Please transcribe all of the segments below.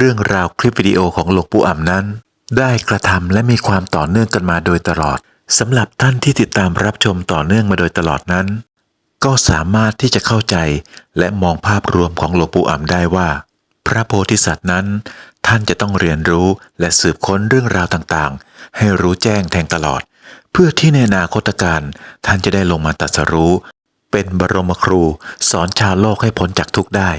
เรื่องราวคลิปวิดีโอของหลวงปู่อ่ำนั้น ได้กระทำและมีความต่อเนื่องกันมาโดยตลอดสำหรับท่านที่ติดตามรับชมต่อเนื่องมาโดยตลอดนั้น ก็สามารถที่จะเข้าใจและมองภาพรวมของหลวงปู่อ่ำได้ว่า พระโพธิสัตว์นั้น ท่านจะต้องเรียนรู้และสืบค้นเรื่องราวต่างๆ ให้รู้แจ้งแทงตลอด เพื่อที่ในอนาคตการท่านจะได้ลงมาตรัสรู้ เป็นบรมครูสอนชาวโลกให้พ้นจากทุกข์ได้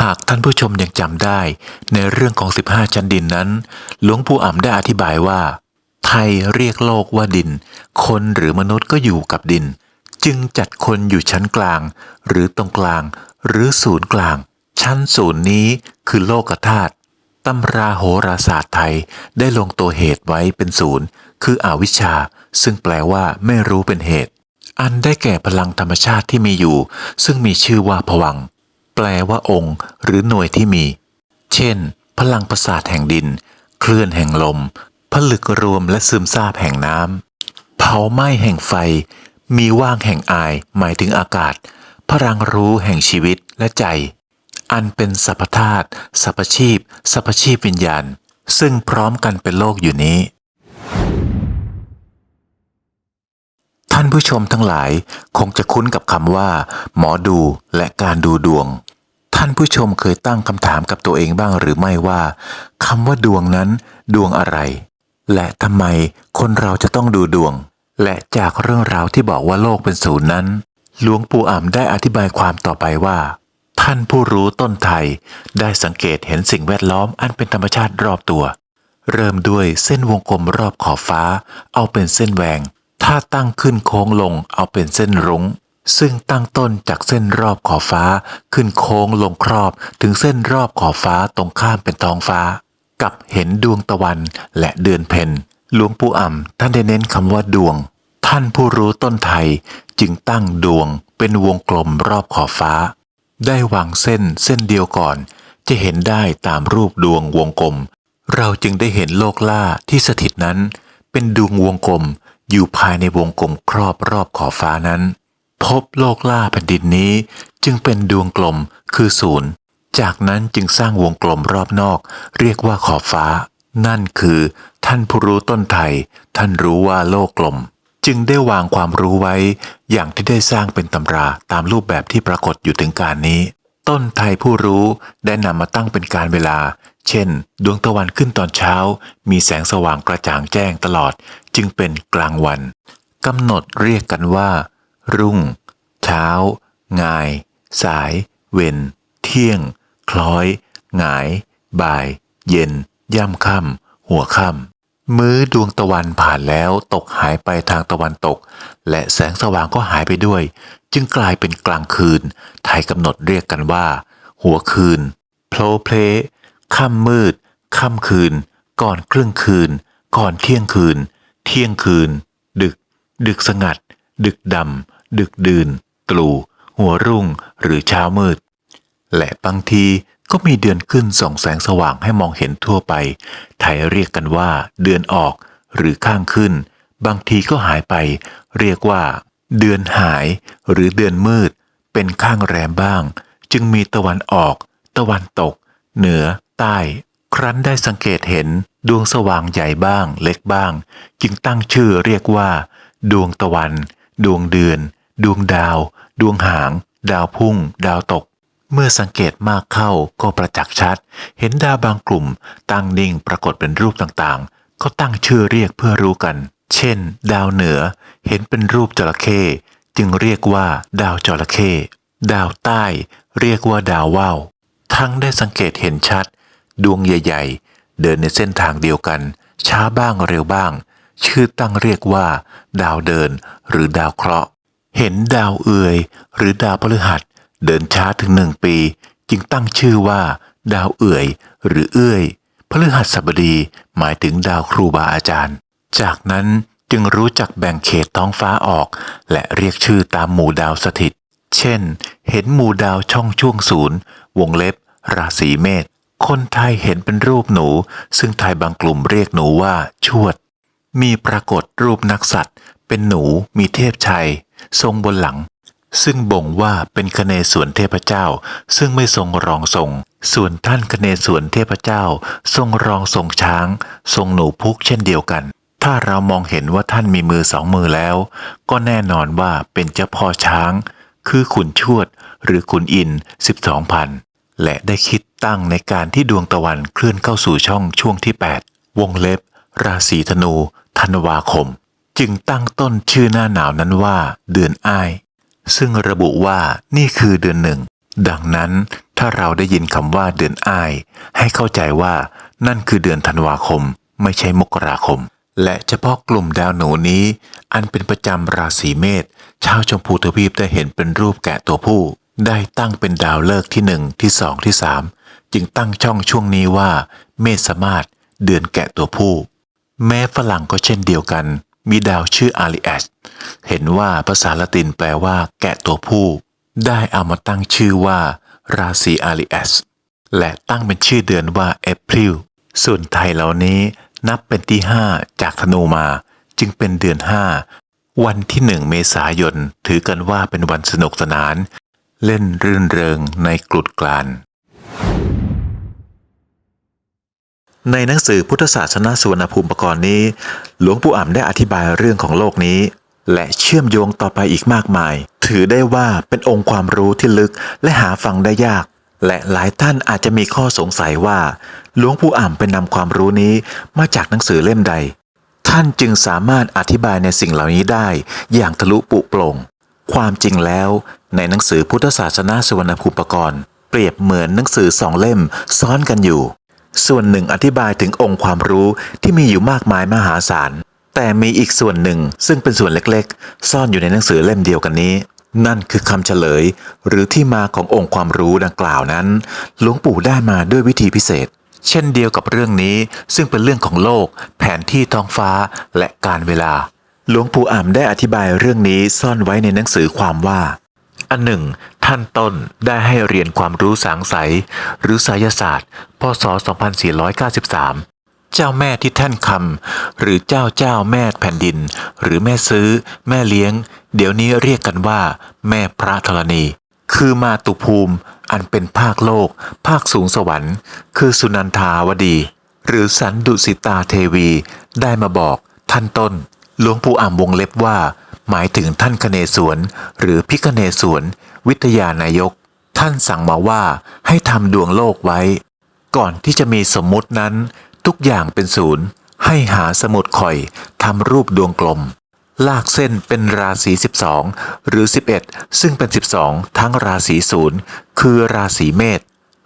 หากท่านผู้ชมยังจำได้ในเรื่องของ 15 ชั้นดินนั้น หลวงปู่อ่ำได้อธิบายว่า ไทยเรียกโลกว่าดิน คนหรือมนุษย์ก็อยู่กับดิน จึงจัดคนอยู่ชั้นกลาง หรือตรงกลาง หรือศูนย์กลาง ชั้นศูนย์นี้คือโลกธาตุตำราโหราศาสตร์ไทยได้ลงตัวเหตุไว้เป็นศูนย์คืออวิชชา ซึ่งแปลว่าไม่รู้เป็นเหตุ อันได้แก่พลังธรรมชาติที่มีอยู่ ซึ่งมีชื่อว่าผวัง แปลว่าองค์ หรือหน่วยที่มี เช่น พลังประสาทแห่งดิน เคลื่อนแห่งลม ผลึกรวมและซึมซาบแห่งน้ำเผาไหม้แห่งไฟ มีว่างแห่งอาย หมายถึงอากาศ พลังรู้แห่งชีวิตและใจ อันเป็นสัพพธาตุสัพพชีพสัพชีพวิญญาณ ซึ่งพร้อมกันเป็นโลกอยู่นี้ ท่านผู้ชมทั้งหลายคงจะคุ้นกับคำว่า หมอดูและการดูดวง ท่านผู้ชมเคยตั้งคำถามกับตัวเองบ้างหรือไม่ว่าคำว่าดวงนั้น ดวงอะไร และทำไมคนเราจะต้องดูดวง และจากเรื่องราวที่บอกว่าโลกเป็นศูนย์นั้น หลวงปู่อ่ำได้อธิบายความต่อไปว่า ท่านผู้รู้ต้นไทย ได้สังเกตเห็นสิ่งแวดล้อมอันเป็นธรรมชาติรอบตัว เริ่มด้วยเส้นวงกลมรอบขอบฟ้า เอาเป็นเส้นแหวง ถ้าตั้งขึ้นโค้งลงเอาเป็นเส้นรุง้ง ซึ่งตั้งต้นจากเส้นรอบขอบฟ้า ขึ้นโค้งลงครอบถึงเส้นรอบขอบฟ้าตรงข้ามเป็นท้องฟ้า กับเห็นดวงตะวันและเดือนเพ็ญหลวงปู่อ่ำท่านได้เน้นคำว่าดวง ท่านผู้รู้ต้นไทยจึงตั้งดวงเป็นวงกลมรอบขอบฟ้า ได้วางเส้นเส้นเดียวก่อน จะเห็นได้ตามรูปดวงวงกลม เราจึงได้เห็นโลกล่าที่สถิตนั้น เป็นดวงวงกลม อยู่ภายในวงกลมครอบรอบขอบฟ้านั้น พบโลกล่าแผ่นดินนี้จึงเป็นดวงกลมคือศูนย์ จากนั้นจึงสร้างวงกลมรอบนอก เรียกว่าขอบฟ้า นั่นคือ ท่านผู้รู้ต้นไทย ท่านรู้ว่าโลกกลม จึงได้วางความรู้ไว้ อย่างที่ได้สร้างเป็นตำราตามรูปแบบที่ปรากฏอยู่ถึงการนี้ ต้นไทยผู้รู้ได้นำมาตั้งเป็นการเวลา เช่น ดวงตะวันขึ้นตอนเช้า มีแสงสว่างกระจ่างแจ้งตลอด จึงเป็นกลางวันกำหนดเรียกกันว่า รุ่ง เช้า งาย สาย เวนเที่ยง คล้อย หงาย บ่าย เย็น ย่ำค่ำหัวค่ำมื้อดวงตะวันผ่านแล้วตกหายไปทางตะวันตก และแสงสว่างก็หายไปด้วย จึงกลายเป็นกลางคืน ไทยกำหนดเรียกกันว่า หัวคืนโพลเพล ค่ำมืด ค่ำคืน ก่อนครึ่งคืน ก่อนเที่ยงคืน เที่ยงคืน ดึก ดึกสงัด ดึกดำ ดึกดื่น ตรู่หัวรุ่งหรือเช้ามืด และบางทีก็มีเดือนขึ้นส่องแสงสว่างให้มองเห็นทั่วไป ไทยเรียกกันว่า เดือนออกหรือข้างขึ้น บางทีก็หายไป เรียกว่า เดือนหายหรือเดือนมืด เป็นข้างแรมบ้าง จึงมีตะวันออก ตะวันตก เหนือ ใต้ ครั้นได้สังเกตเห็นดวงสว่างใหญ่บ้างเล็กบ้าง จึงตั้งชื่อเรียกว่า ดวงตะวัน ดวงเดือน ดวงดาว ดวงหาง ดาวพุ่ง ดาวตก เมื่อสังเกตมากเข้าก็ประจักษ์ชัด เห็นดาวบางกลุ่ม ตั้งนิ่งปรากฏเป็นรูปต่างๆ ก็ตั้งชื่อเรียกเพื่อรู้กัน เช่น ดาวเหนือ เห็นเป็นรูปจระเข้จึงเรียกว่า ดาวจระเข้ดาวใต้ เรียกว่าดาวว่าวทั้งได้สังเกตเห็นชัด ดวงใหญ่ ๆ เดินในเส้นทางเดียวกัน ช้าบ้างเร็วบ้าง ชื่อตั้งเรียกว่า ดาวเดินหรือดาวเคราะห์ เห็นดาวเอือย หรือดาวพฤหัส เดินช้าถึงหนึ่งปี จึงตั้งชื่อว่า ดาวเอื่อยหรือเอื้อยพฤหัสบดีหมายถึงดาวครูบาอาจารย์ จากนั้นจึงรู้จักแบ่งเขตท้องฟ้าออก และเรียกชื่อตามหมู่ดาวสถิต เช่น เห็นหมู่ดาวช่องช่วงศูนย์ วงเล็บ ราศีเมษ คนไทยเห็นเป็นรูปหนู ซึ่งไทยบางกลุ่มเรียกหนูว่าชวด มีปรากฏรูปนักสัตว์ เป็นหนูมีเทพชัย ทรงบนหลัง ซึ่งบ่งว่าเป็นคเนศวรเทพเจ้า ซึ่งไม่ทรงรองทรง ส่วนท่านคเนศวรเทพเจ้า ทรงรองทรงช้าง ทรงหนูพุกเช่นเดียวกัน ถ้าเรามองเห็นว่าท่านมีมือสองมือแล้ว ก็แน่นอนว่าเป็นเจ้าพ่อช้าง คือขุนชวด หรือขุนอินสิบสองพัน และได้คิดตั้งในการที่ดวงตะวันเคลื่อนเข้าสู่ช่องช่วงที่ 8 วงเล็บ ราศีธนู ธันวาคม จึงตั้งต้นชื่อหน้าหนาวนั้นว่าเดือนอ้าย ซึ่งระบุว่านี่คือเดือนหนึ่ง ดังนั้นถ้าเราได้ยินคำว่าเดือนอ้าย ให้เข้าใจว่านั่นคือเดือนธันวาคม ไม่ใช่มกราคม และเฉพาะกลุ่มดาวหนูนี้ อันเป็นประจำราศีเมษชาวชมพูทวีปได้เห็นเป็นรูปแกะตัวผู้ ได้ตั้งเป็นดาวเลิกที่หนึ่งที่สองที่สามจึงตั้งช่องช่วงนี้ว่า เมษมาศเดือนแกะตัวผู้ แม้ฝรั่งก็เช่นเดียวกัน มีดาวชื่ออาริแอสเห็นว่าภาษาละตินแปลว่าแกะตัวผู้ ได้เอามาตั้งชื่อว่า ราศีอาริแอสและตั้งเป็นชื่อเดือนว่าเอพริลส่วนไทยเหล่านี้นับเป็นที่ 5 จากธนูมาจึงเป็นเดือน 5 วันที่ 1 เมษายน ถือกันว่าเป็นวันสนุกสนาน เล่นรื่นเริงในกลุดกลาน ในหนังสือพุทธศาสนาสุวรรณภูมิปกรณ์นี้ หลวงปู่อ่ำได้อธิบายเรื่องของโลกนี้ และเชื่อมโยงต่อไปอีกมากมาย ถือได้ว่าเป็นองค์ความรู้ที่ลึกและหาฟังได้ยาก และหลายท่านอาจจะมีข้อสงสัยว่า หลวงปู่อ่ำเป็นนำความรู้นี้มาจากหนังสือเล่มใด ท่านจึงสามารถอธิบายในสิ่งเหล่านี้ได้อย่างทะลุปุโปร่ง ความจริงแล้ว ในหนังสือพุทธศาสนาสุวรรณภูมิปกรณ์เปรียบเหมือนหนังสือสองเล่มซ้อนกันอยู่ ส่วนหนึ่งอธิบายถึงองค์ความรู้ที่มีอยู่มากมายมหาศาล แต่มีอีกส่วนหนึ่งซึ่งเป็นส่วนเล็กๆ ซ่อนอยู่ในหนังสือเล่มเดียวกันนี้ นั่นคือคำเฉลย หรือที่มาขององค์ความรู้ดังกล่าวนั้น หลวงปู่ได้มาด้วยวิธีพิเศษ เช่นเดียวกับเรื่องนี้ซึ่งเป็นเรื่องของโลก แผนที่ท้องฟ้าและการเวลา หลวงปู่อ่ำได้อธิบายเรื่องนี้ซ่อนไว้ในหนังสือความว่า อันหนึ่ง ท่านต้นได้ให้เรียนความรู้สางไสหรือไสยศาสตร์ พศ 2493 เจ้าแม่ที่ท่านคำหรือเจ้าเจ้าแม่แผ่นดิน หรือแม่ซื้อ แม่เลี้ยง เดี๋ยวนี้เรียกกันว่า แม่พระธรณี คือมาตุภูมิ อันเป็นภาคโลก ภาคสูงสวรรค์ คือสุนันทาวดี หรือสันดุสิตาเทวี ได้มาบอกท่านต้น หลวงปู่อ่ำวงเล็บว่า หมายถึงท่านคเนศวรหรือพิคเนศวรวิทยานายก ท่านสั่งมาว่าให้ทำดวงโลกไว้ ก่อนที่จะมีสมมุตินั้น ทุกอย่างเป็นศูนย์ ให้หาสมุดข่อยทำรูปดวงกลม ลากเส้นเป็นราศี 12 หรือ 11 ซึ่งเป็น 12 ทั้งราศีศูนย์คือราศีเมษ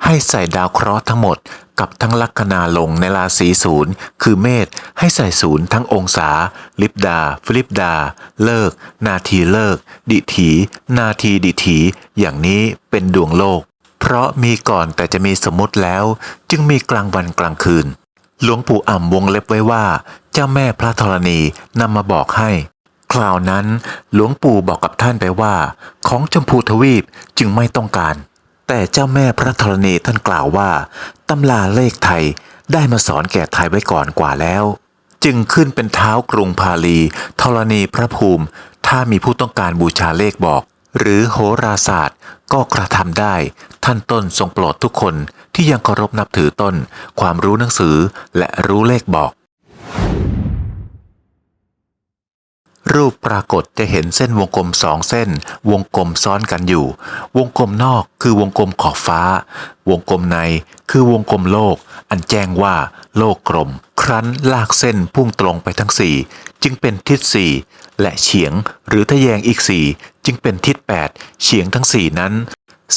ให้ใส่ดาวเคราะห์ทั้งหมด กับทั้งลัคนาลงในราศีศูนย์คือเมษให้ใส่ศูนย์ทั้งองศา ลิบดา ฟลิปดา เลิก นาทีเลิก ดิถี นาทีดิถี อย่างนี้เป็นดวงโลก เพราะมีก่อนแต่จะมีสมมติแล้ว จึงมีกลางวันกลางคืน หลวงปู่อ่ำวงเล็บไว้ว่า เจ้าแม่พระธรณีนำมาบอกให้ คราวนั้นหลวงปู่บอกกับท่านไปว่า ของชมพูทวีปจึงไม่ต้องการ แต่เจ้าแม่พระธรณีท่านกล่าวว่าตำราเลขไทยได้มาสอนแก่ไทยไว้ก่อนกว่าแล้ว จึงขึ้นเป็นเท้ากรุงพาลีธรณีพระภูมิ ถ้ามีผู้ต้องการบูชาเลขบอก หรือโหราศาสตร์ ก็กระทำได้ ท่านต้นทรงโปรดทุกคนที่ยังเคารพนับถือต้น ความรู้หนังสือและรู้เลขบอก รูปปรากฏจะเห็นเส้นวงกลมสองเส้น วงกลมซ้อนกันอยู่ วงกลมนอกคือวงกลมขอบฟ้า วงกลมในคือวงกลมโลก อันแจ้งว่าโลกกลม ครั้นลากเส้นพุ่งตรงไปทั้งสี่จึงเป็นทิศสี่และเฉียงหรือทะแยงอีกสี่จึงเป็นทิศแปดเฉียงทั้งสี่นั้น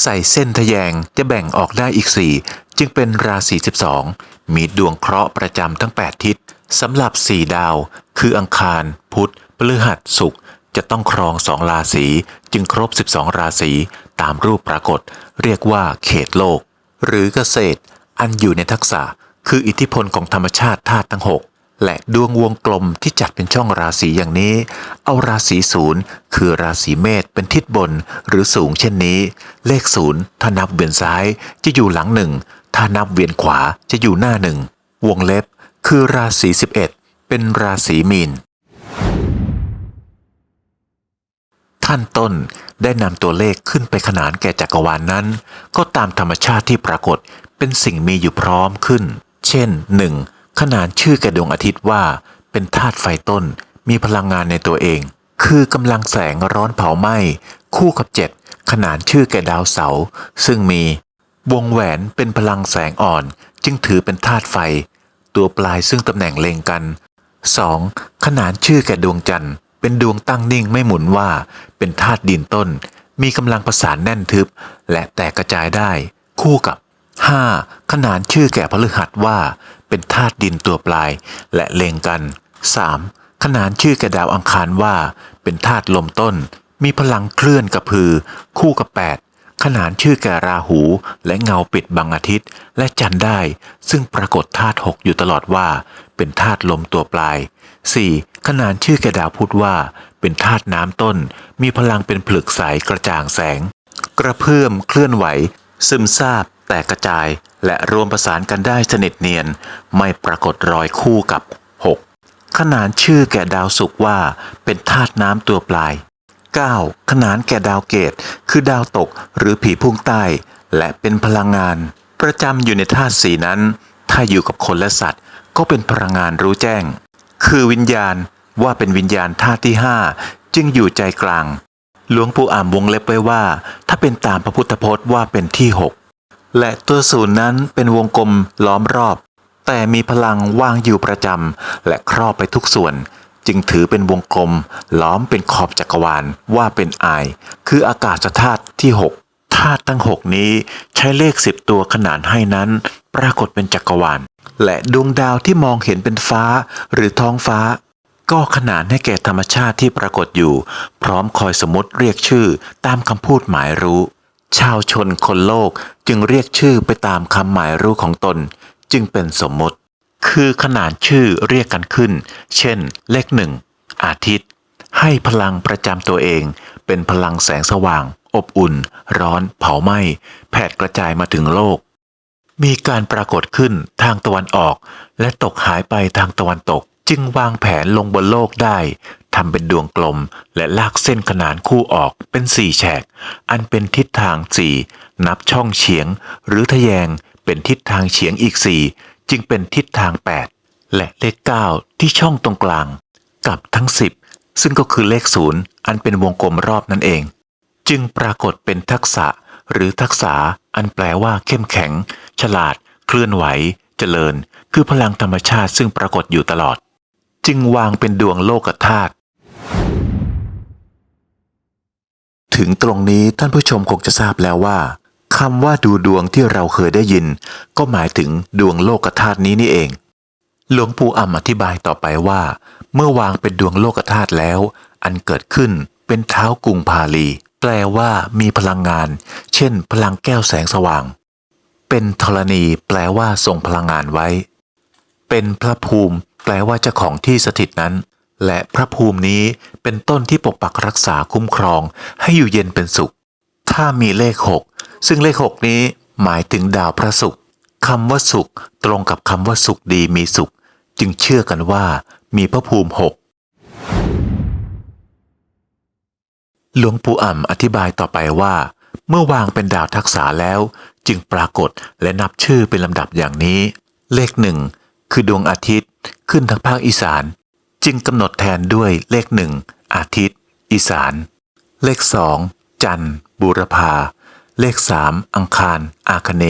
ใส่เส้นทะแยงจะแบ่งออกได้อีกสี่จึงเป็นราศี12มีดวงเคราะห์ประจำทั้ง8ทิศสำหรับ4ดาว คืออังคาร พุธ พฤหัสศุกจะต้องครองสองราศีจึงครบ 12 ราศีตามรูปปรากฏ เรียกว่าเขตโลก หรือเกษตร อันอยู่ในทักษะ คืออิทธิพลของธรรมชาติธาตุทั้ง 6 และดวงวงกลมที่จัดเป็นช่องราศีอย่างนี้ เอาราศีศูนย์คือราศีเมษเป็นทิศบนหรือสูงเช่นนี้ เลขศูนย์ถ้านับเวียนซ้ายจะอยู่หลังหนึ่งถ้านับเวียนขวาจะอยู่หน้าหนึ่งวงเล็บ คือราศี11 เป็นราศีมีน ขั้นต้นได้นำตัวเลขขึ้นไปขนานแก่จักรวาลนนั้น ก็ตามธรรมชาติที่ปรากฏเป็นสิ่งมีอยู่พร้อมขึ้น เช่น 1. ขนานชื่อแก่ดวงอาทิตย์ว่า เป็นธาตุไฟต้น มีพลังงานในตัวเอง คือกำลังแสงร้อนเผาไหม้คู่กับ 7 ขนานชื่อแก่ดาวเสาร์ซึ่งมี วงแหวนเป็นพลังแสงอ่อน จึงถือเป็นธาตุไฟ ตัวปลายซึ่งตำแหน่งเลงกัน 2. ขนานชื่อแก่ดวงจันทร์ เป็นดวงตั้งนิ่งไม่หมุนว่า เป็นธาตุดินต้น มีกำลังประสานแน่นทึบ และแตกกระจายได้ คู่กับ 5. ขนานชื่อแก่พฤหัสว่า เป็นธาตุดินตัวปลาย และเลงกัน 3. ขนานชื่อแก่ดาวอังคารว่า เป็นธาตุลมต้น มีพลังเคลื่อนกระพือ คู่กับ 8ขนานชื่อแก่ราหูและเงาปิดบังอาทิตย์ และจันได้ ซึ่งปรากฏธาตุหกอยู่ตลอดว่า เป็นธาตุลมตัวปลาย 4. ขนานชื่อแกดาวพุธว่าเป็นธาตุน้ำต้น มีพลังเป็นผลึกใสกระจ่างแสง กระเพื่อมเคลื่อนไหว ซึมซาบ แตกกระจาย และรวมประสานกันได้สนิทเนียน ไม่ปรากฏรอยคู่กับ 6. ขนานชื่อแก่ดาวศุกว่าเป็นธาตุน้ำตัวปลาย 9. ขนานแก่ดาวเกต คือดาวตกหรือผีพุ่งใต้ และเป็นพลังงาน ประจำอยู่ในธาตุสีนั้น ถ้าอยู่กับคนและสัตว์ ก็เป็นพลังงานรู้แจ้ง คือวิญญาณว่าเป็นวิญญาณธาตุที่5จึงอยู่ใจกลาง หลวงปู่อ่ำวงเล็บไว้ว่า ถ้าเป็นตามพระพุทธพจน์ว่าเป็นที่6และตัวศูนย์นั้นเป็นวงกลมล้อมรอบ แต่มีพลังว่างอยู่ประจำและครอบไปทุกส่วน จึงถือเป็นวงกลม ล้อมเป็นขอบจักรวาลว่าเป็นอาย คืออากาศธาตุที่6 ธาตุทั้ง6นี้ใช้เลข10ตัวขนานให้นั้น ปรากฏเป็นจักรวาล และดวงดาวที่มองเห็นเป็นฟ้าหรือท้องฟ้า ก็ขนานให้แก่ธรรมชาติที่ปรากฏอยู่ พร้อมคอยสมมติเรียกชื่อตามคำพูดหมายรู้ ชาวชนคนโลกจึงเรียกชื่อไปตามคำหมายรู้ของตน จึงเป็นสมมติ คือขนานชื่อเรียกกันขึ้น เช่น เลขหนึ่งอาทิตย์ ให้พลังประจำตัวเอง เป็นพลังแสงสว่าง อบอุ่น ร้อน เผาไหม้แผดกระจายมาถึงโลก มีการปรากฏขึ้นทางตะวันออก และตกหายไปทางตะวันตก จึงวางแผนลงบนโลกได้ทำเป็นดวงกลมและลากเส้นขนานคู่ออกเป็นสี่แฉก อันเป็นทิศทางสี่นับช่องเฉียง หรือทะแยงเป็นทิศทางเฉียงอีกสี่จึงเป็นทิศทาง 8 และเลข 9 ที่ช่องตรงกลาง กับทั้ง 10 ซึ่งก็คือเลขศูนย์อันเป็นวงกลมรอบนั่นเอง จึงปรากฏเป็นทักษะหรือทักษะอันแปลว่าเข้มแข็ง ฉลาด เคลื่อนไหว เจริญ คือพลังธรรมชาติซึ่งปรากฏอยู่ตลอด จึงวางเป็นดวงโลกธาตุถึงตรงนี้ท่านผู้ชมคงจะทราบแล้วว่าคำว่าดูดวงที่เราเคยได้ยิน ก็หมายถึงดวงโลกธาตุนี้นี่เอง หลวงปู่อ่ำอธิบายต่อไปว่า เมื่อวางเป็นดวงโลกธาตุแล้ว อันเกิดขึ้นเป็นเท้ากุงพาลี แปลว่ามีพลังงาน เช่น พลังแก้วแสงสว่าง เป็นธรณี แปลว่าทรงพลังงานไว้ เป็นพระภูมิ แปลว่าเจ้าของที่สถิตนั้น และพระภูมินี้เป็นต้นที่ปกปักรักษาคุ้มครอง ให้อยู่เย็นเป็นสุข ถ้ามีเลขหกซึ่งเลขหกนี้หมายถึงดาวพระศุกร์คำว่าสุข ตรงกับคำว่าสุขดีมีสุข จึงเชื่อกันว่า มีพระภูมิหก หลวงปู่อ่ำอธิบายต่อไปว่า เมื่อวางเป็นดาวทักษะแล้ว จึงปรากฏและนับชื่อเป็นลำดับอย่างนี้ เลขหนึ่งคือดวงอาทิตย์ขึ้นทางภาคอีสาน จึงกำหนดแทนด้วยเลขหนึ่งอาทิตย์ อีสาน เลขสองจันทร์บูรพา เลขสามอังคาร อาคเน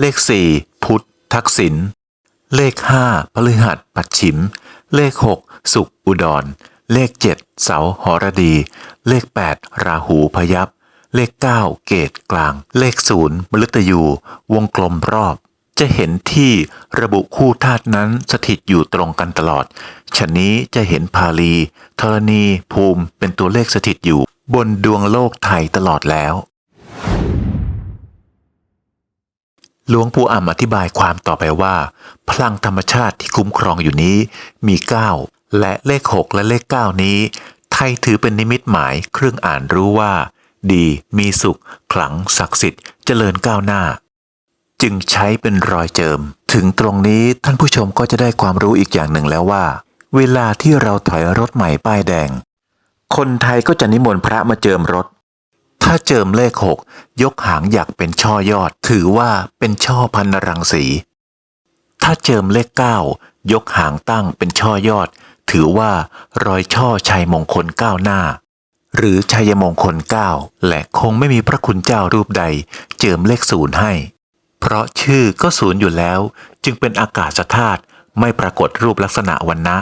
เลขสี่พุทธ ทักษิณเลขห้าพฤหัสปัดฉิม เลขหกสุขอุดร เลขเจ็ดเสาหรดี เลขแปดราหูพยับ เลขเก้าเกตกลาง เลขศูนย์มฤตยู วงกลมรอบ จะเห็นที่ระบุคู่ธาตุนั้นสถิตอยู่ตรงกันตลอด ฉะนี้จะเห็นพาลีธรณี ภูมิเป็นตัวเลขสถิตอยู่ บนดวงโลกไทยตลอดแล้ว หลวงปู่อ่ำอธิบายความต่อไปว่า พลังธรรมชาติที่คุ้มครองอยู่นี้มี 9 และเลข 6 และเลข 9 นี้ ไทยถือเป็นนิมิตหมายเครื่องอ่านรู้ว่า ดีมีสุข ขลังศักดิ์สิทธิ์เจริญก้าวหน้า จึงใช้เป็นรอยเจิม ถึงตรงนี้ท่านผู้ชมก็จะได้ความรู้อีกอย่างหนึ่งแล้วว่า เวลาที่เราถอยรถใหม่ป้ายแดง คนไทยก็จะนิมนต์พระมาเจิมรถถ้าเจิมเลขหกยกหางอยากเป็นช่อยอด ถือว่าเป็นช่อพันรังสี ถ้าเจิมเลขเก้ายกหางตั้งเป็นช่อยอด ถือว่ารอยช่อชัยมงคลก้าวหน้า หรือชัยมงคลเก้าและคงไม่มีพระคุณเจ้ารูปใด เจิมเลขศูนย์ให้ เพราะชื่อก็ศูนย์อยู่แล้ว จึงเป็นอากาศธาตุไม่ปรากฏรูปลักษณะวันนะ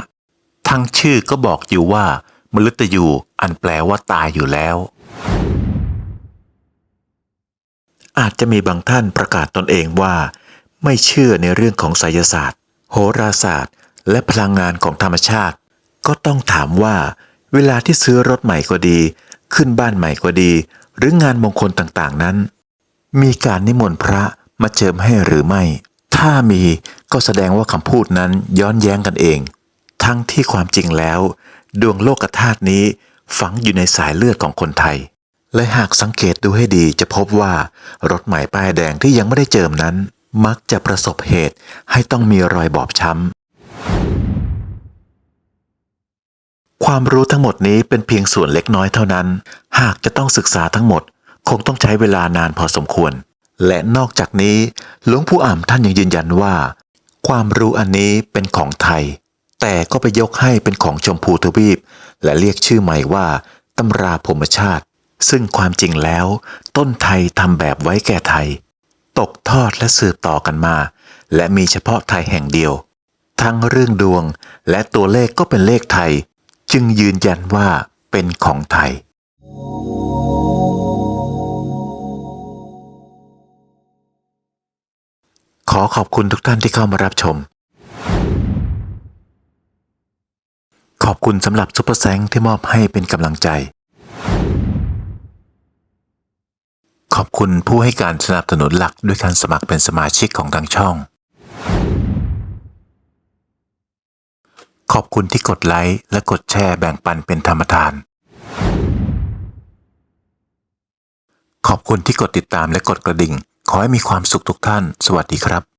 ทั้งชื่อก็บอกอยู่ว่ามฤตยูอันแปลว่าตายอยู่แล้ว อาจจะมีบางท่านประกาศตนเองว่า ไม่เชื่อในเรื่องของไสยศาสตร์ โหราศาสตร์ และพลังงานของธรรมชาติ ก็ต้องถามว่า เวลาที่ซื้อรถใหม่ก็ดี ขึ้นบ้านใหม่ก็ดี หรืองานมงคลต่างๆนั้น มีการนิมนต์พระมาเจิมให้หรือไม่ ถ้ามีก็แสดงว่าคำพูดนั้นย้อนแย้งกันเอง ทั้งที่ความจริงแล้ว ดวงโลกธาตุนี้ฝังอยู่ในสายเลือดของคนไทย และหากสังเกตดูให้ดีจะพบว่ารถใหม่ป้ายแดงที่ยังไม่ได้เจิมนั้น มักจะประสบเหตุให้ต้องมีรอยบอบช้ำ ความรู้ทั้งหมดนี้เป็นเพียงส่วนเล็กน้อยเท่านั้น หากจะต้องศึกษาทั้งหมด คงต้องใช้เวลานานพอสมควร และนอกจากนี้หลวงปู่อ่ำท่านยังยืนยันว่า ความรู้อันนี้เป็นของไทย แต่ก็ไปยกให้เป็นของชมพูทวีป และเรียกชื่อใหม่ว่าตำราพมชาติ ซึ่งความจริงแล้ว ต้นไทยทำแบบไว้แก่ไทย ตกทอดและสืบต่อกันมา และมีเฉพาะไทยแห่งเดียว ทั้งเรื่องดวงและตัวเลขก็เป็นเลขไทย จึงยืนยันว่าเป็นของไทย ขอขอบคุณทุกท่านที่เข้ามารับชม ขอบคุณสำหรับซุปเปอร์แซงที่มอบให้เป็นกำลังใจ ขอบคุณผู้ให้การสนับสนุนหลักด้วยการสมัครเป็นสมาชิกของทางช่อง ขอบคุณที่กดไลค์และกดแชร์แบ่งปันเป็นธรรมทาน ขอบคุณที่กดติดตามและกดกระดิ่ง ขอให้มีความสุขทุกท่าน สวัสดีครับ